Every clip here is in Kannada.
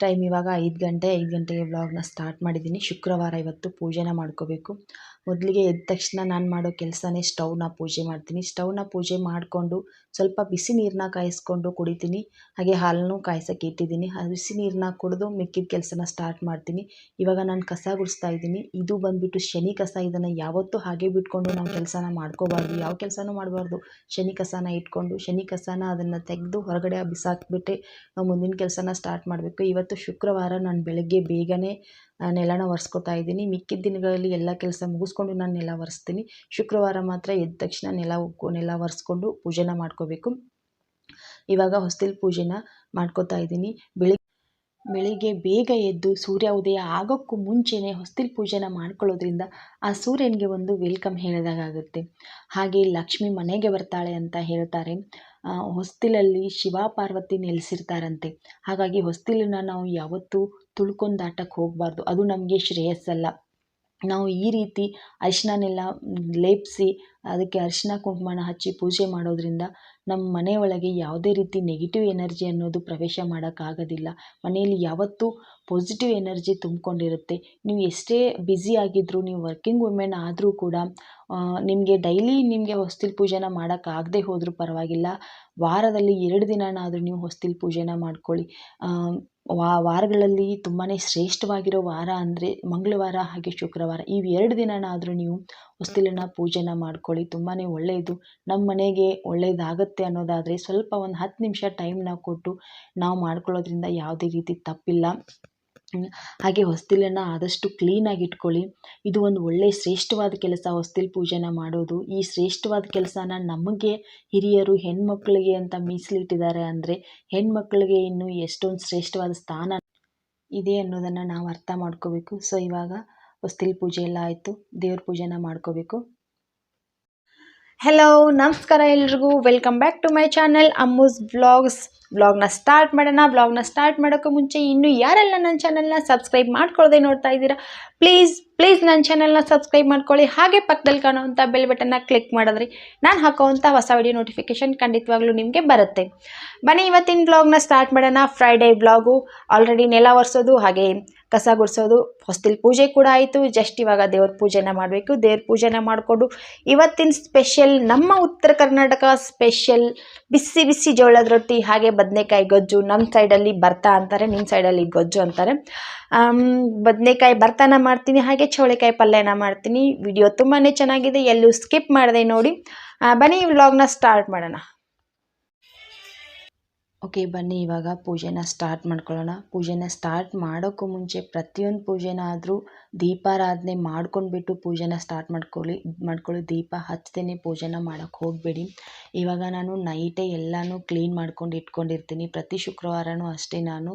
ಟೈಮ್ ಇವಾಗ ಐದು ಗಂಟೆ ಐದು ಗಂಟೆಗೆ ವ್ಲಾಗ್ನ ಸ್ಟಾರ್ಟ್ ಮಾಡಿದ್ದೀನಿ. ಶುಕ್ರವಾರ ಇವತ್ತು ಪೂಜೆನ ಮಾಡ್ಕೋಬೇಕು. ಮೊದಲಿಗೆ ಎದ್ದ ತಕ್ಷಣ ನಾನು ಮಾಡೋ ಕೆಲಸನೇ ಸ್ಟೌವ್ನ ಪೂಜೆ ಮಾಡ್ತೀನಿ. ಸ್ಟೌವ್ನ ಪೂಜೆ ಮಾಡಿಕೊಂಡು ಸ್ವಲ್ಪ ಬಿಸಿ ನೀರನ್ನ ಕಾಯಿಸ್ಕೊಂಡು ಕುಡಿತೀನಿ. ಹಾಗೆ ಹಾಲನ್ನು ಕಾಯಿಸೋಕ್ಕೆ ಇಟ್ಟಿದ್ದೀನಿ. ಆ ಬಿಸಿ ನೀರನ್ನ ಕುಡಿದು ಮಿಕ್ಕಿದ ಕೆಲಸನ ಸ್ಟಾರ್ಟ್ ಮಾಡ್ತೀನಿ. ಇವಾಗ ನಾನು ಕಸ ಗುಡಿಸ್ತಾ ಇದ್ದೀನಿ. ಇದು ಬಂದುಬಿಟ್ಟು ಶನಿ ಕಸ ಇದನ್ನು ಯಾವತ್ತೂ ಹಾಗೆ ಬಿಟ್ಕೊಂಡು ನಾವು ಕೆಲಸನ ಮಾಡ್ಕೋಬಾರ್ದು. ಯಾವ ಕೆಲಸನೂ ಮಾಡಬಾರ್ದು. ಶನಿ ಕಸನ ಇಟ್ಕೊಂಡು ಶನಿ ಕಸನ ಅದನ್ನು ತೆಗೆದು ಹೊರಗಡೆ ಬಿಸಾಕ್ಬಿಟ್ಟೆ ನಾವು ಮುಂದಿನ ಕೆಲಸನ ಸ್ಟಾರ್ಟ್ ಮಾಡಬೇಕು. ಇವತ್ತು ಶುಕ್ರವಾರ ನಾನು ಬೆಳಗ್ಗೆ ಬೇಗನೆ ನೆಲನ ಒರೆಸ್ಕೊತಾ ಇದ್ದೀನಿ. ಮಿಕ್ಕಿದ ದಿನಗಳಲ್ಲಿ ಎಲ್ಲ ಕೆಲಸ ಮುಗಿಸ್ಕೊಂಡು ನಾನು ನೆಲ ಒರೆಸ್ತೀನಿ. ಶುಕ್ರವಾರ ಮಾತ್ರ ಎದ್ದ ತಕ್ಷಣ ನೆಲ ನೆಲ ಒರೆಸ್ಕೊಂಡು ಪೂಜೆನ ಮಾಡ್ಕೋಬೇಕು. ಇವಾಗ ಹೊಸ್ತಿಲ್ ಪೂಜೆನ ಮಾಡ್ಕೋತಾ ಇದ್ದೀನಿ. ಬೆಳಿ, ಬೆಳಿಗ್ಗೆ ಬೇಗ ಎದ್ದು ಸೂರ್ಯ ಉದಯ ಆಗೋಕ್ಕೂ ಮುಂಚೆನೇ ಹೊಸ್ತಿಲ್ ಪೂಜೆನ ಮಾಡ್ಕೊಳ್ಳೋದ್ರಿಂದ ಆ ಸೂರ್ಯನಿಗೆ ಒಂದು ವೆಲ್ಕಮ್ ಹೇಳಿದಾಗುತ್ತೆ ಹಾಗೆ ಲಕ್ಷ್ಮಿ ಮನೆಗೆ ಬರ್ತಾಳೆ ಅಂತ ಹೇಳ್ತಾರೆ. ಹೊಸ್ತಿಲಲ್ಲಿ ಶಿವ ಪಾರ್ವತಿ ನೆಲೆಸಿರ್ತಾರಂತೆ. ಹಾಗಾಗಿ ಹೊಸ್ತಿಲನ್ನು ನಾವು ಯಾವತ್ತೂ ತುಳ್ಕೊಂಡು ದಾಟಕ್ಕೆ ಹೋಗಬಾರ್ದು. ಅದು ನಮಗೆ ಶ್ರೇಯಸ್ಸಲ್ಲ. ನಾವು ಈ ರೀತಿ ಅರಿಶಿಣನೆಲ್ಲ ಲೇಪಿಸಿ, ಅದಕ್ಕೆ ಅರಿಶಿಣ ಕುಂಕುಮನ ಹಚ್ಚಿ ಪೂಜೆ ಮಾಡೋದ್ರಿಂದ ನಮ್ಮ ಮನೆ ಒಳಗೆ ಯಾವುದೇ ರೀತಿ ನೆಗೆಟಿವ್ ಎನರ್ಜಿ ಅನ್ನೋದು ಪ್ರವೇಶ ಮಾಡೋಕ್ಕಾಗೋದಿಲ್ಲ. ಮನೆಯಲ್ಲಿ ಯಾವತ್ತೂ ಪಾಸಿಟಿವ್ ಎನರ್ಜಿ ತುಂಬಿಕೊಂಡಿರುತ್ತೆ. ನೀವು ಎಷ್ಟೇ ಬ್ಯುಸಿ ಆಗಿದ್ದರೂ ನೀವು ವರ್ಕಿಂಗ್ ವುಮೆನ್ ಆದರೂ ಕೂಡ ನಿಮಗೆ ಡೈಲಿ ನಿಮಗೆ ಹೊಸ್ತಿಲು ಪೂಜೆನ ಮಾಡೋಕ್ಕಾಗ್ದೇ ಹೋದರೂ ಪರವಾಗಿಲ್ಲ. ವಾರದಲ್ಲಿ ಎರಡು ದಿನನಾದರೂ ನೀವು ಹೊಸ್ತಿಲು ಪೂಜೆನ ಮಾಡ್ಕೊಳ್ಳಿ. ವಾರಗಳಲ್ಲಿ ತುಂಬಾ ಶ್ರೇಷ್ಠವಾಗಿರೋ ವಾರ ಅಂದರೆ ಮಂಗಳವಾರ ಹಾಗೆ ಶುಕ್ರವಾರ. ಇವು ಎರಡು ದಿನನಾದರೂ ನೀವು ಹೊಸ್ತಿಲನ್ನ ಪೂಜೆನ ಮಾಡ್ಕೊಳ್ಳಿ. ತುಂಬಾ ಒಳ್ಳೆಯದು ನಮ್ಮ ಮನೆಗೆ ಒಳ್ಳೆಯದಾಗತ್ತೆ ಅನ್ನೋದಾದರೆ ಸ್ವಲ್ಪ ಒಂದು ಹತ್ತು ನಿಮಿಷ ಟೈಮ್ನ ಕೊಟ್ಟು ನಾವು ಮಾಡ್ಕೊಳ್ಳೋದ್ರಿಂದ ಯಾವುದೇ ರೀತಿ ತಪ್ಪಿಲ್ಲ. ಹಾಗೆ ಹೊಸ್ತಿಲನ್ನು ಆದಷ್ಟು ಕ್ಲೀನಾಗಿ ಇಟ್ಕೊಳ್ಳಿ. ಇದು ಒಂದು ಒಳ್ಳೆಯ ಶ್ರೇಷ್ಠವಾದ ಕೆಲಸ ಹೊಸ್ತಿಲು ಪೂಜೆನ ಮಾಡೋದು. ಈ ಶ್ರೇಷ್ಠವಾದ ಕೆಲಸನ ನಮಗೆ ಹಿರಿಯರು, ಹೆಣ್ಮಕ್ಳಿಗೆ ಅಂತ ಮೀಸಲಿಟ್ಟಿದ್ದಾರೆ ಅಂದರೆ ಹೆಣ್ಮಕ್ಳಿಗೆ ಇನ್ನು ಎಷ್ಟೊಂದು ಶ್ರೇಷ್ಠವಾದ ಸ್ಥಾನ ಇದೆ ಅನ್ನೋದನ್ನು ನಾವು ಅರ್ಥ ಮಾಡ್ಕೋಬೇಕು. ಸೊ ಇವಾಗ ಹೊಸ್ತಿಲು ಪೂಜೆ ಎಲ್ಲ ಆಯಿತು. ದೇವ್ರ ಪೂಜೆನ ಮಾಡ್ಕೋಬೇಕು. ಹೆಲೋ ನಮಸ್ಕಾರ ಎಲ್ರಿಗೂ. Welcome back to my channel Ammu's vlogs ವ್ಲಾಗ್ನ ಸ್ಟಾರ್ಟ್ ಮಾಡೋಣ. ಬ್ಲಾಗ್ನ ಸ್ಟಾರ್ಟ್ ಮಾಡೋಕ್ಕೂ ಮುಂಚೆ ಇನ್ನೂ ಯಾರೆಲ್ಲ ನನ್ನ ಚಾನಲ್ನ ಸಬ್ಸ್ಕ್ರೈಬ್ ಮಾಡ್ಕೊಳ್ಳದೆ ನೋಡ್ತಾ ಇದ್ದೀರಾ, ಪ್ಲೀಸ್ ಪ್ಲೀಸ್ ನನ್ನ ಚಾನಲ್ನ ಸಬ್ಸ್ಕ್ರೈಬ್ ಮಾಡ್ಕೊಳ್ಳಿ. ಹಾಗೆ ಪಕ್ಕದಲ್ಲಿ ಕಾಣುವಂಥ ಬೆಲ್ ಬಟನ್ನ ಕ್ಲಿಕ್ ಮಾಡಿದ್ರಿ, ನಾನು ಹಾಕೋವಂಥ ಹೊಸ ವಿಡಿಯೋ ನೋಟಿಫಿಕೇಷನ್ ಖಂಡಿತವಾಗ್ಲೂ ನಿಮಗೆ ಬರುತ್ತೆ. ಬನ್ನಿ, ಇವತ್ತಿನ ಬ್ಲಾಗ್ನ ಸ್ಟಾರ್ಟ್ ಮಾಡೋಣ. ಫ್ರೈಡೇ ಬ್ಲಾಗು ಆಲ್ರೆಡಿ ನೆಲ ಒರೆಸೋದು, ಹಾಗೆ ಕಸ ಗುಡಿಸೋದು ಹೊಸ್ತಿಲ್ ಪೂಜೆ ಕೂಡ ಆಯಿತು. ಜಸ್ಟ್ ಇವಾಗ ದೇವ್ರ ಪೂಜೆನ ಮಾಡಬೇಕು. ದೇವ್ರ ಪೂಜೆನ ಮಾಡಿಕೊಂಡು ಇವತ್ತಿನ ಸ್ಪೆಷಲ್ ನಮ್ಮ ಉತ್ತರ ಕರ್ನಾಟಕ ಸ್ಪೆಷಲ್ ಬಿಸಿ ಬಿಸಿ ಜೋಳದ ರೊಟ್ಟಿ, ಹಾಗೆ ಬದನೆಕಾಯಿ ಗೊಜ್ಜು ನಮ್ಮ ಸೈಡಲ್ಲಿ ಬರ್ತಾ ಅಂತಾರೆ ನಿಮ್ಮ ಸೈಡಲ್ಲಿ ಗೊಜ್ಜು ಅಂತಾರೆ. ಬದನೆಕಾಯಿ ಭರ್ತಾನ ಮಾಡ್ತೀನಿ, ಹಾಗೆ ಚೌಳೆಕಾಯಿ ಪಲ್ಯನ ಮಾಡ್ತೀನಿ. ವಿಡಿಯೋ ತುಂಬಾ ಚೆನ್ನಾಗಿದೆ, ಎಲ್ಲೂ ಸ್ಕಿಪ್ ಮಾಡಿದೆ ನೋಡಿ. ಬನ್ನಿ ವ್ಲಾಗ್ನ ಸ್ಟಾರ್ಟ್ ಮಾಡೋಣ. ಓಕೆ ಬನ್ನಿ, ಇವಾಗ ಪೂಜೆನ ಸ್ಟಾರ್ಟ್ ಮಾಡ್ಕೊಳ್ಳೋಣ. ಪೂಜೆನ ಸ್ಟಾರ್ಟ್ ಮಾಡೋಕ್ಕೂ ಮುಂಚೆ ಪ್ರತಿಯೊಂದು ಪೂಜೆನ ಆದರೂ ದೀಪಾರಾಧನೆ ಮಾಡ್ಕೊಂಡ್ಬಿಟ್ಟು ಪೂಜೆನ ಸ್ಟಾರ್ಟ್ ಮಾಡ್ಕೊಳ್ಳಿ ಮಾಡ್ಕೊಳ್ಳಿ. ದೀಪ ಹಚ್ತೇನೆ, ಪೂಜೆನ ಮಾಡೋಕ್ಕೆ ಹೋಗಬೇಡಿ. ಇವಾಗ ನಾನು ನೈಟೇ ಎಲ್ಲನೂ ಕ್ಲೀನ್ ಮಾಡ್ಕೊಂಡು ಇಟ್ಕೊಂಡಿರ್ತೀನಿ. ಪ್ರತಿ ಶುಕ್ರವಾರನೂ ಅಷ್ಟೇ ನಾನು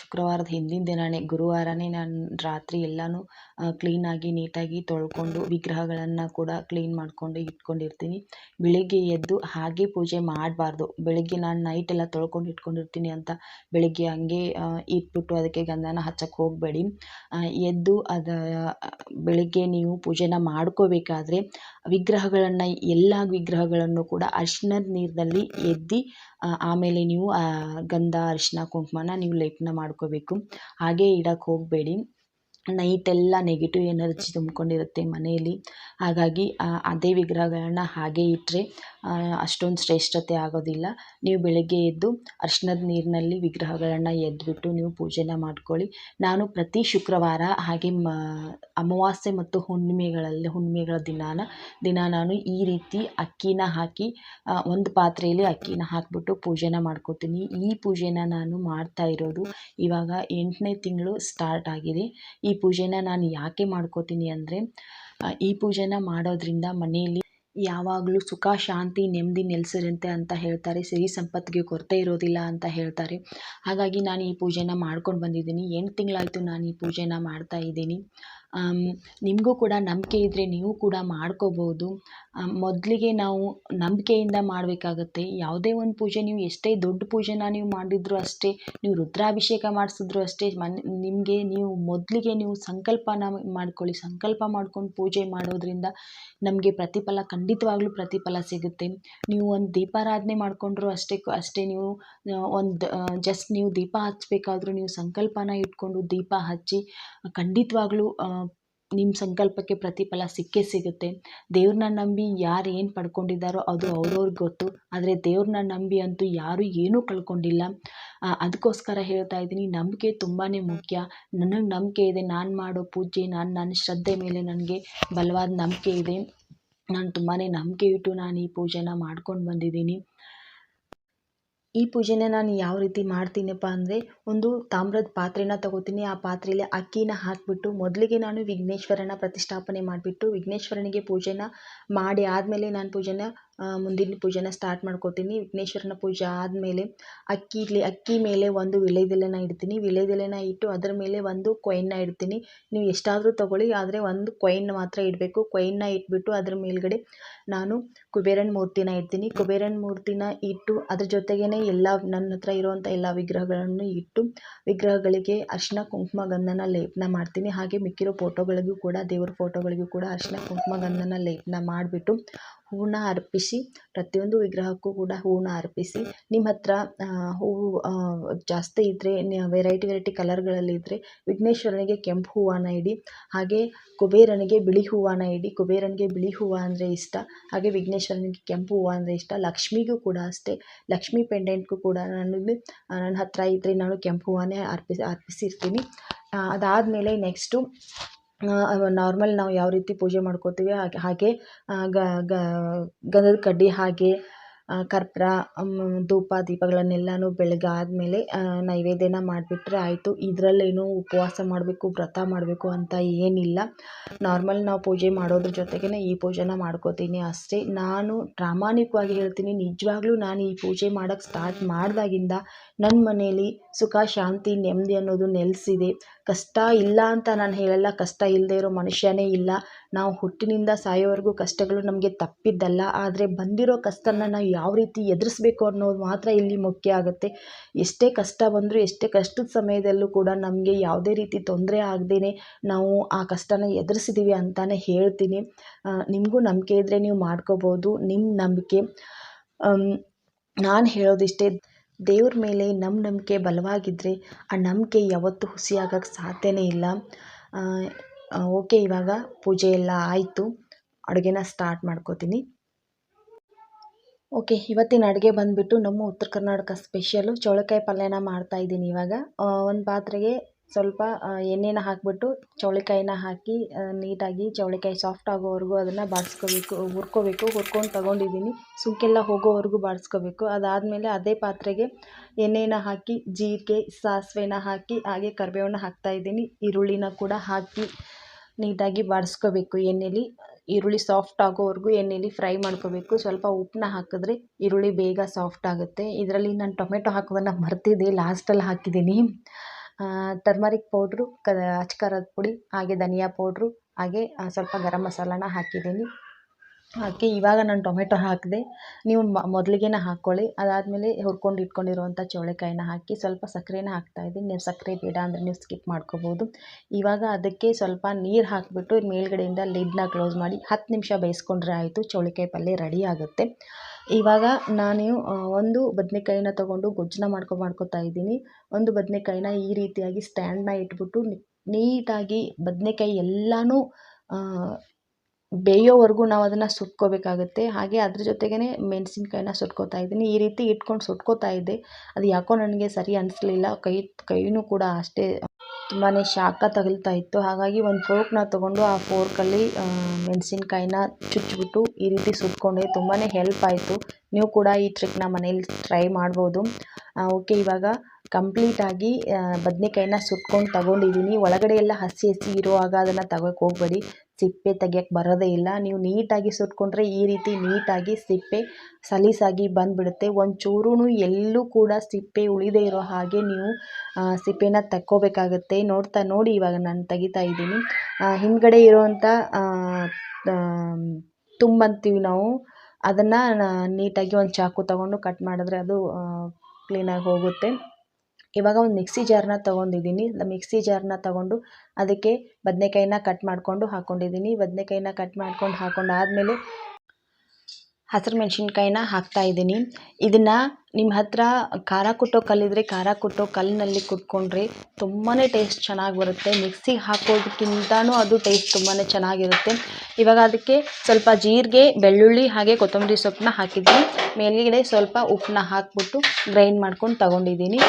ಶುಕ್ರವಾರದ ಹಿಂದಿನ ದಿನವೇ ಗುರುವಾರನೇ ನಾನು ರಾತ್ರಿ ಎಲ್ಲನೂ ಕ್ಲೀನಾಗಿ ನೀಟಾಗಿ ತೊಳ್ಕೊಂಡು ವಿಗ್ರಹಗಳನ್ನು ಕೂಡ ಕ್ಲೀನ್ ಮಾಡ್ಕೊಂಡು ಇಟ್ಕೊಂಡಿರ್ತೀನಿ. ಬೆಳಿಗ್ಗೆ ಎದ್ದು ಹಾಗೆ ಪೂಜೆ ಮಾಡಬಾರ್ದು. ಬೆಳಿಗ್ಗೆ ನಾನು ನೈಟೆಲ್ಲ ತೊಳ್ಕೊಂಡು ಇಟ್ಕೊಂಡಿರ್ತೀನಿ ಅಂತ ಬೆಳಗ್ಗೆ ಹಂಗೆ ಇಟ್ಬಿಟ್ಟು ಅದಕ್ಕೆ ಗಂಧನ ಹಚ್ಚಕ್ಕೆ ಹೋಗಬೇಡಿ. ಎದ್ದು ಅದ, ಬೆಳಗ್ಗೆ ನೀವು ಪೂಜೆನ ಮಾಡ್ಕೋಬೇಕಾದ್ರೆ ವಿಗ್ರಹಗಳನ್ನು, ಎಲ್ಲ ವಿಗ್ರಹಗಳನ್ನು ಕೂಡ ಅರಿಶಿಣದ ನೀರಿನಲ್ಲಿ ಎದ್ದು ಆಮೇಲೆ ನೀವು ಗಂಧ, ಅರಿಶಿಣ, ಕುಂಕುಮನ ನೀವು ಲೇಪನ ಮಾಡ್ಕೋಬೇಕು. ಹಾಗೆ ಇಡಕ್ಕೆ ಹೋಗಬೇಡಿ. ನೈಟೆಲ್ಲ ನೆಗೆಟಿವ್ ಎನರ್ಜಿ ತುಂಬಿಕೊಂಡಿರುತ್ತೆ ಮನೆಯಲ್ಲಿ. ಹಾಗಾಗಿ ಅದೇ ವಿಗ್ರಹಗಳನ್ನ ಹಾಗೆ ಇಟ್ಟರೆ ಅಷ್ಟೊಂದು ಶ್ರೇಷ್ಠತೆ ಆಗೋದಿಲ್ಲ. ನೀವು ಬೆಳಗ್ಗೆ ಎದ್ದು ಅರ್ಶನದ ನೀರಿನಲ್ಲಿ ವಿಗ್ರಹಗಳನ್ನು ಎದ್ದುಬಿಟ್ಟು ನೀವು ಪೂಜೆನ ಮಾಡ್ಕೊಳ್ಳಿ. ನಾನು ಪ್ರತಿ ಶುಕ್ರವಾರ ಹಾಗೆ ಮ, ಅಮಾವಾಸ್ಯೆ ಮತ್ತು ಹುಣ್ಣಿಮೆಗಳಲ್ಲಿ, ಹುಣ್ಣಿಮೆಗಳ ದಿನಾನ, ದಿನ ನಾನು ಈ ರೀತಿ ಅಕ್ಕಿನ ಹಾಕಿ ಒಂದು ಪಾತ್ರೆಯಲ್ಲಿ ಅಕ್ಕಿನ ಹಾಕಿಬಿಟ್ಟು ಪೂಜೆನ ಮಾಡ್ಕೋತೀನಿ. ಈ ಪೂಜೆನ ನಾನು ಮಾಡ್ತಾ ಇರೋದು ಇವಾಗ ಎಂಟನೇ ತಿಂಗಳು ಸ್ಟಾರ್ಟ್ ಆಗಿದೆ. ಈ ಪೂಜೆನ ನಾನು ಯಾಕೆ ಮಾಡ್ಕೋತೀನಿ ಅಂದರೆ ಈ ಪೂಜೆನ ಮಾಡೋದ್ರಿಂದ ಮನೆಯಲ್ಲಿ ಯಾವಾಗಲೂ ಸುಖ, ಶಾಂತಿ, ನೆಮ್ಮದಿ ನೆಲೆಸಿರುತ್ತೆ ಅಂತ ಹೇಳ್ತಾರೆ. ಸಿರಿ, ಸಂಪತ್ತಿಗೆ ಕೊರತೆ ಇರೋದಿಲ್ಲ ಅಂತ ಹೇಳ್ತಾರೆ. ಹಾಗಾಗಿ ನಾನು ಈ ಪೂಜೆನ ಮಾಡ್ಕೊಂಡು ಬಂದಿದ್ದೀನಿ. ಎಂಟು ತಿಂಗಳಾಯಿತು ನಾನು ಈ ಪೂಜೆನ ಮಾಡ್ತಾ ಇದ್ದೀನಿ. ನಿಮಗೂ ಕೂಡ ನಂಬಿಕೆ ಇದ್ದರೆ ನೀವು ಕೂಡ ಮಾಡ್ಕೋಬೋದು. ಮೊದಲಿಗೆ ನಾವು ನಂಬಿಕೆಯಿಂದ ಮಾಡಬೇಕಾಗತ್ತೆ. ಯಾವುದೇ ಒಂದು ಪೂಜೆ, ನೀವು ಎಷ್ಟೇ ದೊಡ್ಡ ಪೂಜೆನ ನೀವು ಮಾಡಿದರೂ ಅಷ್ಟೇ, ನೀವು ರುದ್ರಾಭಿಷೇಕ ಮಾಡಿಸಿದ್ರು ಅಷ್ಟೇ, ಮನ್, ನಿಮಗೆ ನೀವು ಮೊದಲಿಗೆ ನೀವು ಸಂಕಲ್ಪನ ಮಾಡ್ಕೊಳ್ಳಿ. ಸಂಕಲ್ಪ ಮಾಡ್ಕೊಂಡು ಪೂಜೆ ಮಾಡೋದ್ರಿಂದ ನಮಗೆ ಪ್ರತಿಫಲ, ಖಂಡಿತವಾಗ್ಲೂ ಪ್ರತಿಫಲ ಸಿಗುತ್ತೆ. ನೀವು ಒಂದು ದೀಪಾರಾಧನೆ ಮಾಡಿಕೊಂಡ್ರು ಅಷ್ಟೇ ಅಷ್ಟೇ ನೀವು ಒಂದು ಜಸ್ಟ್ ನೀವು ದೀಪ ಹಚ್ಚಬೇಕಾದ್ರೂ ನೀವು ಸಂಕಲ್ಪನ ಇಟ್ಕೊಂಡು ದೀಪ ಹಚ್ಚಿ, ಖಂಡಿತವಾಗ್ಲೂ ನಿಮ್ಮ ಸಂಕಲ್ಪಕ್ಕೆ ಪ್ರತಿಫಲ ಸಿಕ್ಕೇ ಸಿಗುತ್ತೆ. ದೇವ್ರನ್ನ ನಂಬಿ ಯಾರು ಏನು ಪಡ್ಕೊಂಡಿದ್ದಾರೋ ಅದು ಅವ್ರವ್ರಿಗೆ ಗೊತ್ತು. ಆದರೆ ದೇವ್ರನ್ನ ನಂಬಿ ಅಂತೂ ಯಾರೂ ಏನೂ ಕಳ್ಕೊಂಡಿಲ್ಲ. ಅದಕ್ಕೋಸ್ಕರ ಹೇಳ್ತಾ ಇದ್ದೀನಿ, ನಂಬಿಕೆ ತುಂಬಾ ಮುಖ್ಯ. ನನಗೆ ನಂಬಿಕೆ ಇದೆ, ನಾನು ಮಾಡೋ ಪೂಜೆ, ನಾನು ನನ್ನ ಶ್ರದ್ಧೆ ಮೇಲೆ ನನಗೆ ಬಲವಾದ ನಂಬಿಕೆ ಇದೆ. ನಾನು ತುಂಬಾ ನಂಬಿಕೆ ಇಟ್ಟು ನಾನು ಈ ಪೂಜೆನ ಮಾಡ್ಕೊಂಡು ಬಂದಿದ್ದೀನಿ. ಈ ಪೂಜೆನ ನಾನು ಯಾವ ರೀತಿ ಮಾಡ್ತೀನಪ್ಪ ಅಂದರೆ ಒಂದು ತಾಮ್ರದ ಪಾತ್ರೆನ ತಗೋತೀನಿ. ಆ ಪಾತ್ರೆಲಿ ಅಕ್ಕಿನ ಹಾಕಿಬಿಟ್ಟು ಮೊದಲಿಗೆ ನಾನು ವಿಘ್ನೇಶ್ವರನ ಪ್ರತಿಷ್ಠಾಪನೆ ಮಾಡಿಬಿಟ್ಟು ವಿಘ್ನೇಶ್ವರನಿಗೆ ಪೂಜೆನ ಮಾಡಿ ಆದಮೇಲೆ ನಾನು ಪೂಜೆನ ಮುಂದಿನ ಪೂಜೆನ ಸ್ಟಾರ್ಟ್ ಮಾಡ್ಕೋತೀನಿ. ವಿಘ್ನೇಶ್ವರನ ಪೂಜೆ ಆದಮೇಲೆ ಅಕ್ಕಿ ಇಡ್ಲಿ, ಅಕ್ಕಿ ಮೇಲೆ ಒಂದು ವೀಳ್ಯದೆಲೆನ ಇಡ್ತೀನಿ. ವೀಳ್ಯದೆಲೆನ ಇಟ್ಟು ಅದರ ಮೇಲೆ ಒಂದು ಕೊಯ್ನ ಇಡ್ತೀನಿ. ನೀವು ಎಷ್ಟಾದರೂ ತಗೊಳ್ಳಿ, ಆದರೆ ಒಂದು ಕೊಯ್ನ್ ಮಾತ್ರ ಇಡಬೇಕು. ಕೊಯ್ನ ಇಟ್ಬಿಟ್ಟು ಅದ್ರ ಮೇಲ್ಗಡೆ ನಾನು ಕುಬೇರನ ಮೂರ್ತಿನ ಇಡ್ತೀನಿ. ಕುಬೇರನ ಮೂರ್ತಿನ ಇಟ್ಟು ಅದ್ರ ಜೊತೆಗೇ ಎಲ್ಲ ನನ್ನ ಹತ್ರ ಇರುವಂಥ ಎಲ್ಲ ವಿಗ್ರಹಗಳನ್ನು ಇಟ್ಟು ವಿಗ್ರಹಗಳಿಗೆ ಅರಿಶಿನ, ಕುಂಕುಮ, ಗಂಧನ ಲೇಪನ ಮಾಡ್ತೀನಿ. ಹಾಗೆ ಮಿಕ್ಕಿರೋ ಫೋಟೋಗಳಿಗೂ ಕೂಡ, ದೇವ್ರ ಫೋಟೋಗಳಿಗೂ ಕೂಡ ಅರಿಶಿನ, ಕುಂಕುಮ, ಗಂಧನ ಲೇಪನ ಮಾಡಿಬಿಟ್ಟು ಹೂವನ್ನ ಅರ್ಪಿಸಿ, ಪ್ರತಿಯೊಂದು ವಿಗ್ರಹಕ್ಕೂ ಕೂಡ ಹೂವನ್ನ ಅರ್ಪಿಸಿ, ನಿಮ್ಮ ಹತ್ರ ಹೂವು ಜಾಸ್ತಿ ಇದ್ದರೆ ವೆರೈಟಿ ವೆರೈಟಿ ಕಲರ್ಗಳಲ್ಲಿದ್ದರೆ ವಿಘ್ನೇಶ್ವರನಿಗೆ ಕೆಂಪು ಹೂವನ್ನ ಇಡಿ, ಹಾಗೆ ಕುಬೇರನಿಗೆ ಬಿಳಿ ಹೂವನ್ನ ಇಡಿ, ಕುಬೇರನಿಗೆ ಬಿಳಿ ಹೂವ ಅಂದರೆ ಇಷ್ಟ, ಹಾಗೆ ವಿಘ್ನೇಶ್ವರನಿಗೆ ಕೆಂಪು ಹೂವು ಅಂದರೆ ಇಷ್ಟ, ಲಕ್ಷ್ಮಿಗೂ ಕೂಡ ಅಷ್ಟೇ, ಲಕ್ಷ್ಮಿ ಪೆಂಡೆಂಟ್ಗೂ ಕೂಡ ನಾನು ನನ್ನ ಹತ್ರ ಇದ್ದರೆ ನಾನು ಕೆಂಪು ಹೂವನ್ನೇ ಅರ್ಪಿಸಿ ಅರ್ಪಿಸಿರ್ತೀನಿ. ಅದಾದಮೇಲೆ ನೆಕ್ಸ್ಟು ನಾರ್ಮಲ್ ನಾವು ಯಾವ ರೀತಿ ಪೂಜೆ ಮಾಡ್ಕೋತೀವಿ, ಹಾಗೆ ಹಾಗೆ ಗಂಧದ ಕಡ್ಡಿ, ಹಾಗೆ ಕರ್ಪೂರ ಧೂಪ, ದೀಪಗಳನ್ನೆಲ್ಲನೂ ಆದಮೇಲೆ ನೈವೇದ್ಯನ ಮಾಡಿಬಿಟ್ರೆ ಆಯಿತು. ಇದರಲ್ಲೇನು ಉಪವಾಸ ಮಾಡಬೇಕು, ವ್ರತ ಮಾಡಬೇಕು ಅಂತ ಏನಿಲ್ಲ. ನಾರ್ಮಲ್ ನಾವು ಪೂಜೆ ಮಾಡೋದ್ರ ಜೊತೆಗೇ ಈ ಪೂಜೆನ ಮಾಡ್ಕೋತೀನಿ ಅಷ್ಟೇ. ನಾನು ಪ್ರಾಮಾಣಿಕವಾಗಿ ಹೇಳ್ತೀನಿ, ನಿಜವಾಗ್ಲೂ ನಾನು ಈ ಪೂಜೆ ಮಾಡೋಕ್ಕೆ ಸ್ಟಾರ್ಟ್ ಮಾಡಿದಾಗಿಂದ ನನ್ನ ಮನೇಲಿ ಸುಖ, ಶಾಂತಿ, ನೆಮ್ಮದಿ ಅನ್ನೋದು ನೆಲೆಸಿದೆ. ಕಷ್ಟ ಇಲ್ಲ ಅಂತ ನಾನು ಹೇಳಲ್ಲ. ಕಷ್ಟ ಇಲ್ಲದೆ ಇರೋ ಮನುಷ್ಯನೇ ಇಲ್ಲ. ನಾವು ಹುಟ್ಟಿನಿಂದ ಸಾಯೋವರೆಗೂ ಕಷ್ಟಗಳು ನಮಗೆ ತಪ್ಪಿದ್ದಲ್ಲ. ಆದರೆ ಬಂದಿರೋ ಕಷ್ಟನ ನಾವು ಯಾವ ರೀತಿ ಎದುರಿಸ್ಬೇಕು ಅನ್ನೋದು ಮಾತ್ರ ಇಲ್ಲಿ ಮುಖ್ಯ ಆಗುತ್ತೆ. ಎಷ್ಟೇ ಕಷ್ಟ ಬಂದರೂ, ಎಷ್ಟೇ ಕಷ್ಟದ ಸಮಯದಲ್ಲೂ ಕೂಡ ನಮಗೆ ಯಾವುದೇ ರೀತಿ ತೊಂದರೆ ಆಗದೇ ನಾವು ಆ ಕಷ್ಟನ ಎದುರಿಸಿದ್ದೀವಿ ಅಂತಲೇ ಹೇಳ್ತೀನಿ. ನಿಮಗೂ ನಂಬಿಕೆ ಇದ್ದರೆ ನೀವು ಮಾಡ್ಕೋಬೋದು. ನಿಮ್ಮ ನಂಬಿಕೆ ನಾನು ಹೇಳೋದಿಷ್ಟೇ ದೇವ್ರ ಮೇಲೆ ನಮ್ಮ ನಂಬಿಕೆ ಬಲವಾಗಿದ್ದರೆ ಆ ನಂಬಿಕೆ ಯಾವತ್ತೂ ಹುಸಿಯಾಗಕ್ಕೆ ಸಾಧ್ಯವೇ ಇಲ್ಲ. ಓಕೆ, ಇವಾಗ ಪೂಜೆ ಎಲ್ಲ ಆಯಿತು. ಅಡುಗೆನ ಸ್ಟಾರ್ಟ್ ಮಾಡ್ಕೋತೀನಿ. ಓಕೆ, ಇವತ್ತಿನ ಅಡುಗೆ ಬಂದುಬಿಟ್ಟು ನಮ್ಮ ಉತ್ತರ ಕರ್ನಾಟಕ ಸ್ಪೆಷಲು ಚೌಳಿಕಾಯಿ ಪಲ್ಯನ ಮಾಡ್ತಾಯಿದ್ದೀನಿ ಇವಾಗ. ಒಂದು ಪಾತ್ರೆಗೆ ಸ್ವಲ್ಪ ಎಣ್ಣೆನ ಹಾಕಿಬಿಟ್ಟು ಚೌಳಿಕಾಯಿನ ಹಾಕಿ ನೀಟಾಗಿ ಚೌಳಿಕಾಯಿ ಸಾಫ್ಟ್ ಆಗೋವರೆಗೂ ಅದನ್ನು ಬಾಡಿಸ್ಕೋಬೇಕು ಹುರ್ಕೋಬೇಕು. ಹುರ್ಕೊಂಡು ತಗೊಂಡಿದ್ದೀನಿ. ಸುಂಕೆಲ್ಲ ಹೋಗೋವರೆಗೂ ಬಾಡಿಸ್ಕೋಬೇಕು ಅದಾದಮೇಲೆ ಅದೇ ಪಾತ್ರೆಗೆ ಎಣ್ಣೆನ ಹಾಕಿ, ಜೀರಿಗೆ, ಸಾಸಿವೆನ ಹಾಕಿ, ಹಾಗೆ ಕರಿಬೇವನ್ನ ಹಾಕ್ತಾಯಿದ್ದೀನಿ ಈರುಳ್ಳಿನ ಕೂಡ ಹಾಕಿ ನೀಟಾಗಿ ಬಾಡಿಸ್ಕೋಬೇಕು ಎಣ್ಣೆಲಿ. ಈರುಳ್ಳಿ ಸಾಫ್ಟ್ ಆಗೋವರೆಗೂ ಎಣ್ಣೆಲಿ ಫ್ರೈ ಮಾಡ್ಕೋಬೇಕು. ಸ್ವಲ್ಪ ಉಪ್ಪನ್ನ ಹಾಕಿದ್ರೆ ಈರುಳ್ಳಿ ಬೇಗ ಸಾಫ್ಟ್ ಆಗುತ್ತೆ. ಇದರಲ್ಲಿ ನಾನು ಟೊಮೆಟೊ ಹಾಕೋದನ್ನು ಮರ್ತಿದ್ದೆ. ಲಾಸ್ಟಲ್ಲಿ ಹಾಕಿದ್ದೀನಿ. ಟರ್ಮರಿಕ್ ಪೌಡ್ರು ಕ ಅಚ್ಚ ಖಾರದ ಪುಡಿ, ಹಾಗೆ ಧನಿಯಾ ಪೌಡ್ರು ಹಾಗೆ ಸ್ವಲ್ಪ ಗರಂ ಮಸಾಲನ ಹಾಕಿದ್ದೀನಿ. ಹಾಕಿ ಇವಾಗ ನಾನು ಟೊಮೆಟೊ ಹಾಕಿದೆ. ನೀವು ಮೊದಲಿಗೆನೇ ಹಾಕ್ಕೊಳ್ಳಿ ಅದಾದಮೇಲೆ ಹುರ್ಕೊಂಡು ಇಟ್ಕೊಂಡಿರುವಂಥ ಚೌಳಿಕಾಯಿನ ಹಾಕಿ ಸ್ವಲ್ಪ ಸಕ್ಕರೆನ ಹಾಕ್ತಾಯಿದ್ದೀನಿ ನೀವು ಸಕ್ಕರೆ ಬೇಡ ಅಂದರೆ ನೀವು ಸ್ಕಿಪ್ ಮಾಡ್ಕೋಬೋದು. ಇವಾಗ ಅದಕ್ಕೆ ಸ್ವಲ್ಪ ನೀರು ಹಾಕಿಬಿಟ್ಟು ಮೇಲ್ಗಡೆಯಿಂದ ಲಿಡ್ನ ಕ್ಲೋಸ್ ಮಾಡಿ ಹತ್ತು ನಿಮಿಷ ಬೇಯಿಸ್ಕೊಂಡ್ರೆ ಆಯಿತು. ಚೌಳಿಕಾಯಿ ಪಲ್ಯ ರೆಡಿ ಆಗುತ್ತೆ. ಇವಾಗ ನಾನು ಒಂದು ಬದನೇಕಾಯಿನ ತಗೊಂಡು ಗೊಜ್ಜನ್ನ ಮಾಡ್ಕೊ, ಮಾಡ್ಕೊತಾ ಇದ್ದೀನಿ. ಒಂದು ಬದನೇಕಾಯಿನ ಈ ರೀತಿಯಾಗಿ ಸ್ಟ್ಯಾಂಡನ್ನ ಇಟ್ಬಿಟ್ಟು ನೀಟಾಗಿ ಬದನೇಕಾಯಿ ಎಲ್ಲನೂ ಬೇಯೋವರೆಗೂ ನಾವು ಅದನ್ನು ಸುಟ್ಕೋಬೇಕಾಗುತ್ತೆ. ಹಾಗೆ ಅದ್ರ ಜೊತೆಗೇ ಮೆಣಸಿನ್ಕಾಯಿನ ಸುಟ್ಕೋತಾ ಇದ್ದೀನಿ. ಈ ರೀತಿ ಇಟ್ಕೊಂಡು ಸುಟ್ಕೋತಾ ಇದ್ದೆ. ಅದು ಯಾಕೋ ನನಗೆ ಸರಿ ಅನಿಸ್ಲಿಲ್ಲ. ಕೈ ಕೈಯೂ ಕೂಡ ಅಷ್ಟೇ ತುಂಬಾ ಶಾಖ ತಗುಲ್ತಾ ಇತ್ತು. ಹಾಗಾಗಿ ಒಂದು ಫೋರ್ಕ್ನ ತೊಗೊಂಡು ಆ ಫೋರ್ಕಲ್ಲಿ ಮೆಣಸಿನ್ಕಾಯಿನ ಚುಚ್ಚಿಬಿಟ್ಟು ಈ ರೀತಿ ಸುಟ್ಕೊಂಡೆ. ತುಂಬಾ ಹೆಲ್ಪ್ ಆಯಿತು. ನೀವು ಕೂಡ ಈ ಟ್ರಿಕ್ನ ಮನೇಲಿ ಟ್ರೈ ಮಾಡ್ಬೋದು. ಓಕೆ ಇವಾಗ ಕಂಪ್ಲೀಟಾಗಿ ಬದನೆಕಾಯಿನ ಸುಟ್ಕೊಂಡು ತಗೊಂಡಿದ್ದೀನಿ ಒಳಗಡೆ ಎಲ್ಲ ಹಸಿ ಹಸಿ ಇರುವಾಗ ಅದನ್ನು ತಗೋಕ್ಕೆ ಹೋಗಬೇಡಿ. ಸಿಪ್ಪೆ ತೆಗೆಯೋಕೆ ಬರೋದೇ ಇಲ್ಲ. ನೀವು ನೀಟಾಗಿ ಸುಟ್ಕೊಂಡ್ರೆ ಈ ರೀತಿ ನೀಟಾಗಿ ಸಿಪ್ಪೆ ಸಲೀಸಾಗಿ ಬಂದುಬಿಡುತ್ತೆ. ಒಂಚೂರೂ ಎಲ್ಲೂ ಕೂಡ ಸಿಪ್ಪೆ ಉಳಿದೇ ಇರೋ ಹಾಗೆ ನೀವು ಸಿಪ್ಪೆನ ತಕ್ಕೋಬೇಕಾಗುತ್ತೆ. ನೋಡ್ತಾ ನೋಡಿ ಇವಾಗ ನಾನು ತೆಗಿತಾ ಇದ್ದೀನಿ. ಹಿಂದ್ಗಡೆ ಇರೋವಂಥ ತುಂಬಂತೀವಿ ನಾವು. ಅದನ್ನು ನೀಟಾಗಿ ಒಂದು ಚಾಕು ತಗೊಂಡು ಕಟ್ ಮಾಡಿದ್ರೆ ಅದು ಕ್ಲೀನಾಗಿ ಹೋಗುತ್ತೆ. ಇವಾಗ ಒಂದು ಮಿಕ್ಸಿ ಜಾರನ್ನ ತೊಗೊಂಡಿದ್ದೀನಿ. ಮಿಕ್ಸಿ ಜಾರನ್ನ ತೊಗೊಂಡು ಅದಕ್ಕೆ ಬದನೆಕಾಯಿನ ಕಟ್ ಮಾಡಿಕೊಂಡು ಹಾಕ್ಕೊಂಡಿದ್ದೀನಿ ಬದನೆಕಾಯಿನ ಕಟ್ ಮಾಡ್ಕೊಂಡು ಹಾಕ್ಕೊಂಡಾದ್ಮೇಲೆ ಹಸಿರು ಮೆಣಸಿನ್ಕಾಯಿನ ಹಾಕ್ತಾಯಿದ್ದೀನಿ ಇದನ್ನು ನಿಮ್ಮ ಹತ್ರ ಖಾರ ಕುಟ್ಟೋ ಕಲ್ಲಿದ್ರೆ ಖಾರ ಕುಟ್ಟೋ ಕಲ್ಲಿನಲ್ಲಿ ಕುಟ್ಕೊಂಡ್ರೆ ತುಂಬಾ ಟೇಸ್ಟ್ ಚೆನ್ನಾಗಿ ಬರುತ್ತೆ. ಮಿಕ್ಸಿಗೆ ಹಾಕೋದಕ್ಕಿಂತನೂ ಅದು ಟೇಸ್ಟ್ ತುಂಬಾ ಚೆನ್ನಾಗಿರುತ್ತೆ. ಇವಾಗ ಅದಕ್ಕೆ ಸ್ವಲ್ಪ ಜೀರಿಗೆ, ಬೆಳ್ಳುಳ್ಳಿ ಹಾಗೆ ಕೊತ್ತಂಬರಿ ಸೊಪ್ಪನ್ನ ಹಾಕಿದ್ದೀನಿ. ಮೇಲುಗಡೆ ಸ್ವಲ್ಪ ಉಪ್ಪನ್ನ ಹಾಕ್ಬಿಟ್ಟು ಗ್ರೈಂಡ್ ಮಾಡ್ಕೊಂಡು ತಗೊಂಡಿದ್ದೀನಿ.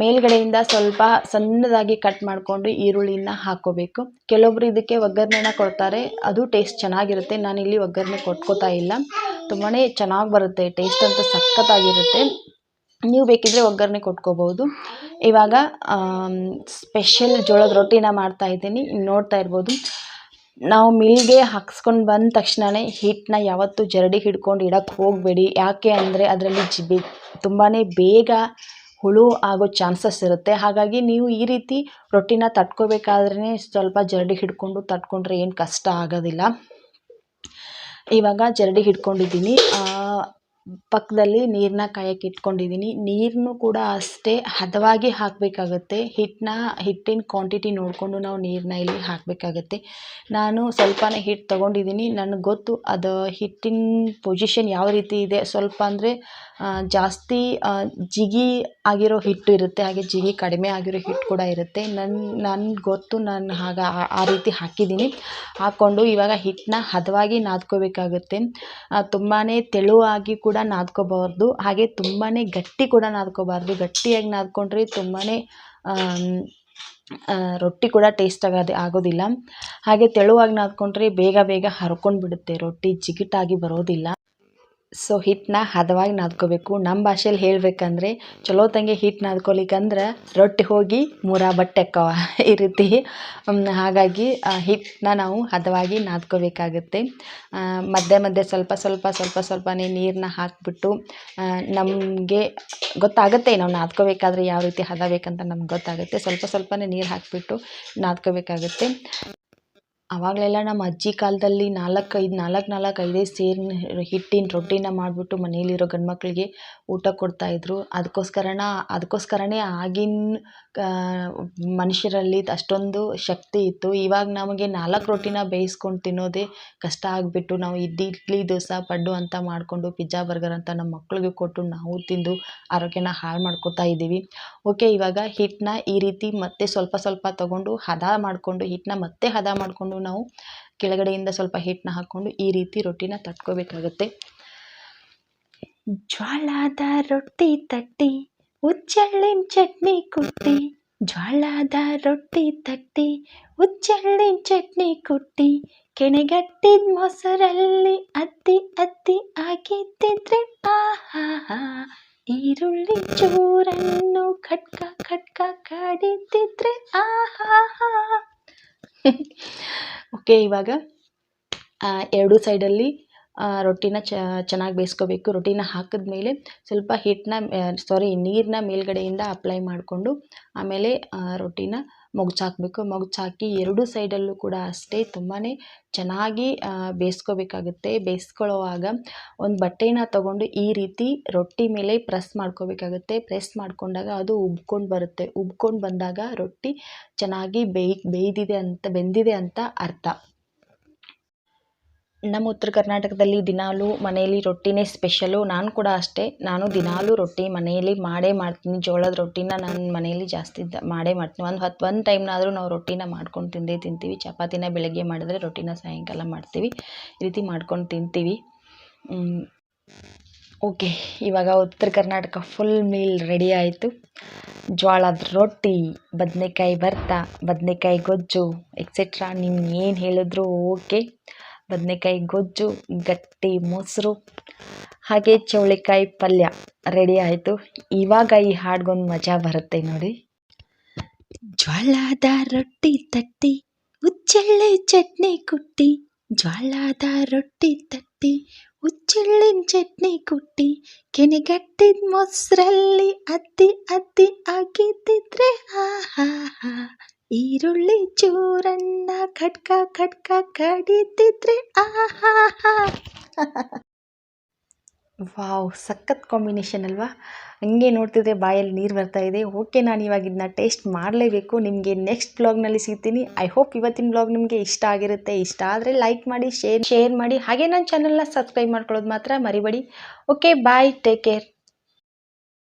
ಮೇಲ್ಗಡೆಯಿಂದ ಸ್ವಲ್ಪ ಸಣ್ಣದಾಗಿ ಕಟ್ ಮಾಡಿಕೊಂಡು ಈರುಳ್ಳಿನ ಹಾಕ್ಕೋಬೇಕು ಕೆಲವೊಬ್ರು ಇದಕ್ಕೆ ಒಗ್ಗರಣೆನ ಕೊಡ್ತಾರೆ. ಅದು ಟೇಸ್ಟ್ ಚೆನ್ನಾಗಿರುತ್ತೆ. ನಾನಿಲ್ಲಿ ಒಗ್ಗರಣೆ ಕೊಟ್ಕೋತಾ ಇಲ್ಲ. ತುಂಬಾ ಚೆನ್ನಾಗಿ ಬರುತ್ತೆ. ಟೇಸ್ಟ್ ಅಂತೂ ಸಖತ್ತಾಗಿರುತ್ತೆ. ನೀವು ಬೇಕಿದ್ದರೆ ಒಗ್ಗರಣೆ ಕೊಟ್ಕೋಬೋದು. ಇವಾಗ ಸ್ಪೆಷಲ್ ಜೋಳದ ರೊಟ್ಟಿನ ಮಾಡ್ತಾಯಿದ್ದೀನಿ ನೋಡ್ತಾ ಇರ್ಬೋದು. ನಾವು ಮಿಲ್ಗೆ ಹಾಕ್ಸ್ಕೊಂಡು ಬಂದ ತಕ್ಷಣವೇ ಹಿಟ್ಟನ್ನ ಯಾವತ್ತೂ ಜರಡಿ ಹಿಡ್ಕೊಂಡು ಇಡಕ್ಕೆ ಹೋಗಬೇಡಿ. ಯಾಕೆ ಅಂದರೆ ಅದರಲ್ಲಿ ಜಿ ತುಂಬಾ ಬೇಗ ಹುಳು ಆಗೋ ಚಾನ್ಸಸ್ ಇರುತ್ತೆ. ಹಾಗಾಗಿ ನೀವು ಈ ರೀತಿ ರೊಟ್ಟಿನ ತಟ್ಕೋಬೇಕಾದ್ರೇ ಸ್ವಲ್ಪ ಜರಡಿ ಹಿಡ್ಕೊಂಡು ತಟ್ಕೊಂಡ್ರೆ ಏನು ಕಷ್ಟ ಆಗೋದಿಲ್ಲ. ಇವಾಗ ಜರಡಿ ಹಿಡ್ಕೊಂಡಿದ್ದೀನಿ. ಪಕ್ಕದಲ್ಲಿ ನೀರನ್ನ ಕಾಯಕ್ಕೆ ಇಟ್ಕೊಂಡಿದ್ದೀನಿ ನೀರನ್ನು ಕೂಡ ಅಷ್ಟೇ ಹದವಾಗಿ ಹಾಕಬೇಕಾಗತ್ತೆ. ಹಿಟ್ಟನ್ನ ಹಿಟ್ಟಿನ ಕ್ವಾಂಟಿಟಿ ನೋಡಿಕೊಂಡು ನಾವು ನೀರನ್ನ ಇಲ್ಲಿ ಹಾಕಬೇಕಾಗತ್ತೆ. ನಾನು ಸ್ವಲ್ಪನೇ ಹಿಟ್ಟು ತೊಗೊಂಡಿದ್ದೀನಿ ನನಗೆ ಗೊತ್ತು ಅದು ಹಿಟ್ಟಿನ ಪೊಸಿಷನ್ ಯಾವ ರೀತಿ ಇದೆ. ಸ್ವಲ್ಪ ಅಂದರೆ ಜಾಸ್ತಿ ಜಿಗಿ ಆಗಿರೋ ಹಿಟ್ಟು ಇರುತ್ತೆ. ಹಾಗೆ ಜಿಗಿ ಕಡಿಮೆ ಆಗಿರೋ ಹಿಟ್ಟು ಕೂಡ ಇರುತ್ತೆ. ನನ್ನ ನನ್ಗೆ ಗೊತ್ತು ನಾನು ಆಗ ಆ ರೀತಿ ಹಾಕಿದ್ದೀನಿ ಹಾಕ್ಕೊಂಡು ಇವಾಗ ಹಿಟ್ಟನ್ನ ಹದವಾಗಿ ನಾದ್ಕೋಬೇಕಾಗುತ್ತೆ. ತುಂಬಾ ತೆಳುವಾಗಿ ಕೂಡ ನಾದ್ಕೋಬಾರ್ದು. ಹಾಗೆ ತುಂಬಾ ಗಟ್ಟಿ ಕೂಡ ನಾದ್ಕೋಬಾರ್ದು. ಗಟ್ಟಿಯಾಗಿ ನಾದ್ಕೊಂಡ್ರೆ ತುಂಬಾ ರೊಟ್ಟಿ ಕೂಡ ಟೇಸ್ಟಾಗಿ ಆಗೋದು ಆಗೋದಿಲ್ಲ. ಹಾಗೆ ತೆಳುವಾಗಿ ನಾದ್ಕೊಂಡ್ರೆ ಬೇಗ ಬೇಗ ಹರ್ಕೊಂಡು ಬಿಡುತ್ತೆ ರೊಟ್ಟಿ ಜಿಗುಟಾಗಿ ಬರೋದಿಲ್ಲ. ಸೊ ಹಿಟ್ಟನ್ನ ಹದವಾಗಿ ನಾದ್ಕೋಬೇಕು. ನಮ್ಮ ಭಾಷೆಯಲ್ಲಿ ಹೇಳಬೇಕಂದ್ರೆ ಚಲೋತ್ತಂಗೆ ಹಿಟ್ಟು ನಾದ್ಕೊಳಿಕ್ಕಂದ್ರೆ ರೊಟ್ಟಿ ಹೋಗಿ ಮೂರ ಬಟ್ಟೆ ಅಕ್ಕವ. ಈ ರೀತಿ. ಹಾಗಾಗಿ ಹಿಟ್ಟನ್ನ ನಾವು ಹದವಾಗಿ ನಾದ್ಕೋಬೇಕಾಗುತ್ತೆ. ಮಧ್ಯೆ ಮಧ್ಯೆ ಸ್ವಲ್ಪ ಸ್ವಲ್ಪ ಸ್ವಲ್ಪ ಸ್ವಲ್ಪನೇ ನೀರನ್ನ ಹಾಕಿಬಿಟ್ಟು ನಮಗೆ ಗೊತ್ತಾಗುತ್ತೆ ನಾವು ನಾದ್ಕೋಬೇಕಾದ್ರೆ ಯಾವ ರೀತಿ ಹದ ಬೇಕಂತ ನಮ್ಗೆ ಗೊತ್ತಾಗುತ್ತೆ. ಸ್ವಲ್ಪ ಸ್ವಲ್ಪನೇ ನೀರು ಹಾಕಿಬಿಟ್ಟು ನಾದ್ಕೋಬೇಕಾಗುತ್ತೆ. ಆವಾಗಲೆಲ್ಲ ನಮ್ಮ ಅಜ್ಜಿ ಕಾಲದಲ್ಲಿ ನಾಲ್ಕು ಐದು ನಾಲ್ಕು ನಾಲ್ಕು ಐದೈದು ಸೇರಿನ ಹಿಟ್ಟಿನ ರೊಟ್ಟಿನ ಮಾಡಿಬಿಟ್ಟು ಮನೆಯಲ್ಲಿರೋ ಗಂಡು ಮಕ್ಕಳಿಗೆ ಊಟ ಕೊಡ್ತಾಯಿದ್ರು ಅದಕ್ಕೋಸ್ಕರನ ಅದಕ್ಕೋಸ್ಕರನೇ ಆಗಿನ ಮನುಷ್ಯರಲ್ಲಿ ಅಷ್ಟೊಂದು ಶಕ್ತಿ ಇತ್ತು. ಇವಾಗ ನಮಗೆ ನಾಲ್ಕು ರೊಟ್ಟಿನ ಬೇಯಿಸ್ಕೊಂಡು ತಿನ್ನೋದೇ ಕಷ್ಟ ಆಗಿಬಿಟ್ಟು ನಾವು ಇಡ್ಲಿ ಇಡ್ಲಿ, ದೋಸೆ, ಪಡ್ಡು ಅಂತ ಮಾಡಿಕೊಂಡು ಪಿಜ್ಜಾ, ಬರ್ಗರ್ ಅಂತ ನಮ್ಮ ಮಕ್ಕಳಿಗೆ ಕೊಟ್ಟು ನಾವು ತಿಂದು ಆರೋಗ್ಯನ ಹಾಳು ಮಾಡ್ಕೊತಾ ಇದ್ದೀವಿ. ಓಕೆ, ಇವಾಗ ಹಿಟ್ಟನ್ನ ಈ ರೀತಿ ಮತ್ತೆ ಸ್ವಲ್ಪ ಸ್ವಲ್ಪ ತೊಗೊಂಡು ಹದ ಮಾಡಿಕೊಂಡು ಹಿಟ್ಟನ್ನ ಮತ್ತೆ ಹದ ಮಾಡಿಕೊಂಡು ನಾವು ಕೆಳಗಡೆಯಿಂದ ಸ್ವಲ್ಪ ಹಿಟ್ಟನ್ನ ಹಾಕ್ಕೊಂಡು ಈ ರೀತಿ ರೊಟ್ಟಿನ ತಟ್ಕೋಬೇಕಾಗುತ್ತೆ. ಜ್ವಾಳದ ರೊಟ್ಟಿ ತಟ್ಟಿ ಉಚ್ಚಳ್ಳಿನ ಚಟ್ನಿ ಕುಟ್ಟಿ. ಜ್ವಾಳದ ರೊಟ್ಟಿ ತಟ್ಟಿ ಉಚ್ಚಳ್ಳಿನ ಚಟ್ನಿ ಕುಟ್ಟಿ. ಕೆಣೆಗಟ್ಟಿದ ಮೊಸರಲ್ಲಿ ಅತ್ತಿ ಅತ್ತಿ ಆಗಿದ್ದಿದ್ರೆ ಆಹಾ ಈರುಳ್ಳಿ ಚೂರನ್ನು ಖಟ್ಕ ಖಟ್ಕ ಕಡಿತಿದ್ರೆ ಆಹಾ ಓಕೆ ಇವಾಗ ಎರಡು ಸೈಡಲ್ಲಿ ರೊಟ್ಟಿನ ಚೆನ್ನಾಗಿ ಬೇಯಿಸ್ಕೋಬೇಕು. ರೊಟ್ಟಿನ ಹಾಕಿದ್ಮೇಲೆ ಸ್ವಲ್ಪ ಹಿಟ್ಟನ್ನ ಸಾರಿ ನೀರನ್ನ ಮೇಲುಗಡೆಯಿಂದ ಅಪ್ಲೈ ಮಾಡಿಕೊಂಡು, ಆಮೇಲೆ ರೊಟ್ಟಿನ ಮಗುಚಾಕಬೇಕು. ಹಾಕಿ ಎರಡು ಸೈಡಲ್ಲೂ ಕೂಡ ಅಷ್ಟೇ ತುಂಬಾ ಚೆನ್ನಾಗಿ ಬೇಯಿಸ್ಕೋಬೇಕಾಗುತ್ತೆ. ಬೇಯಿಸ್ಕೊಳ್ಳೋವಾಗ ಒಂದು ಬಟ್ಟೆನ ತಗೊಂಡು ಈ ರೀತಿ ರೊಟ್ಟಿ ಮೇಲೆ ಪ್ರೆಸ್ ಮಾಡ್ಕೋಬೇಕಾಗುತ್ತೆ. ಪ್ರೆಸ್ ಮಾಡಿಕೊಂಡಾಗ ಅದು ಉಬ್ಕೊಂಡು ಬರುತ್ತೆ. ಉಬ್ಕೊಂಡು ಬಂದಾಗ ರೊಟ್ಟಿ ಚೆನ್ನಾಗಿ ಬೇಯ್, ಬೇಯ್ದಿದೆ ಅಂತ, ಬೆಂದಿದೆ ಅಂತ ಅರ್ಥ. ನಮ್ಮ ಉತ್ತರ ಕರ್ನಾಟಕದಲ್ಲಿ ದಿನಾಲೂ ಮನೆಯಲ್ಲಿ ರೊಟ್ಟಿನೇ ಸ್ಪೆಷಲು. ನಾನು ಕೂಡ ಅಷ್ಟೇ. ನಾನು ದಿನಾಲೂ ರೊಟ್ಟಿ ಮನೆಯಲ್ಲಿ ಮಾಡೇ ಮಾಡ್ತೀನಿ. ಜೋಳದ ರೊಟ್ಟಿನ ನಾನು ಮನೆಯಲ್ಲಿ ಜಾಸ್ತಿ ಮಾಡೇ ಮಾಡ್ತೀನಿ. ಒಂದು ಹತ್ತು ಒಂದು ಟೈಮ್ನಾದರೂ ನಾವು ರೊಟ್ಟಿನ ಮಾಡ್ಕೊಂಡು ತಿಂದೇ ತಿಂತೀವಿ. ಚಪಾತಿನ ಬೆಳಗ್ಗೆ ಮಾಡಿದ್ರೆ ರೊಟ್ಟಿನ ಸಾಯಂಕಾಲ ಮಾಡ್ತೀವಿ. ಈ ರೀತಿ ಮಾಡ್ಕೊಂಡು ತಿಂತೀವಿ. ಓಕೆ, ಇವಾಗ ಉತ್ತರ ಕರ್ನಾಟಕ ಫುಲ್ ಮೀಲ್ ರೆಡಿ ಆಯಿತು. ಜೋಳದ ರೊಟ್ಟಿ, ಬದನೆಕಾಯಿ ಭರ್ತ, ಬದನೆಕಾಯಿ ಗೊಜ್ಜು ಎಕ್ಸೆಟ್ರಾ ನಿಮ್ಗೆ ಏನು ಹೇಳಿದ್ರು ಓಕೆ. ಬದನೇಕಾಯಿ, ಗೊಜ್ಜು, ಗಟ್ಟಿ, ಮೊಸರು, ಹಾಗೆ ಚೌಳಿಕಾಯಿ ಪಲ್ಯ ರೆಡಿ ಆಯಿತು. ಇವಾಗ ಈ ಹಾಡ್ಗೊಂದು ಮಜಾ ಬರುತ್ತೆ ನೋಡಿ. ಜ್ವಾಳದ ರೊಟ್ಟಿ ತಟ್ಟಿ, ಉಚ್ಚೆಳ್ಳೆ ಚಟ್ನಿ ಕುಟ್ಟಿ. ಜ್ವಾಳದ ರೊಟ್ಟಿ ತಟ್ಟಿ, ಉಚ್ಚೆಳ್ಳಿನ ಚಟ್ನಿ ಕುಟ್ಟಿ. ಕೆನೆಗಟ್ಟಿದ ಮೊಸರಲ್ಲಿ ಅದ್ದಿ ಅದ್ದಿ ಹಾಕಿದ್ದಿದ್ರೆ ಹಾ ಹಾ ಹಾ ಈರುಳ್ಳಿ ಖಡ್ಕ ಖಡ್ಕ ಕಡಿತಿದ್ರೆ ಆಹಾ ವಾವ್, ಸಖತ್ ಕಾಂಬಿನೇಷನ್ ಅಲ್ವಾ? ಹಂಗೆ ನೋಡ್ತಿದ್ರೆ ಬಾಯಲ್ಲಿ ನೀರು ಬರ್ತಾ ಇದೆ. ಓಕೆ ನಾನು ಇವಾಗ ಇದನ್ನ ಟೇಸ್ಟ್ ಮಾಡಲೇಬೇಕು. ನಿಮಗೆ ನೆಕ್ಸ್ಟ್ ಬ್ಲಾಗ್ನಲ್ಲಿ ಸಿಗ್ತೀನಿ. ಐ ಹೋಪ್ ಇವತ್ತಿನ ಬ್ಲಾಗ್ ನಿಮಗೆ ಇಷ್ಟ ಆಗಿರುತ್ತೆ. ಇಷ್ಟ ಆದರೆ ಲೈಕ್ ಮಾಡಿ ಶೇರ್ ಶೇರ್ ಮಾಡಿ. ಹಾಗೆ ನನ್ನ ಚಾನಲ್ನ ಸಬ್ಸ್ಕ್ರೈಬ್ ಮಾಡ್ಕೊಳ್ಳೋದು ಮಾತ್ರ ಮರಿಬೇಡಿ. Okay bye take care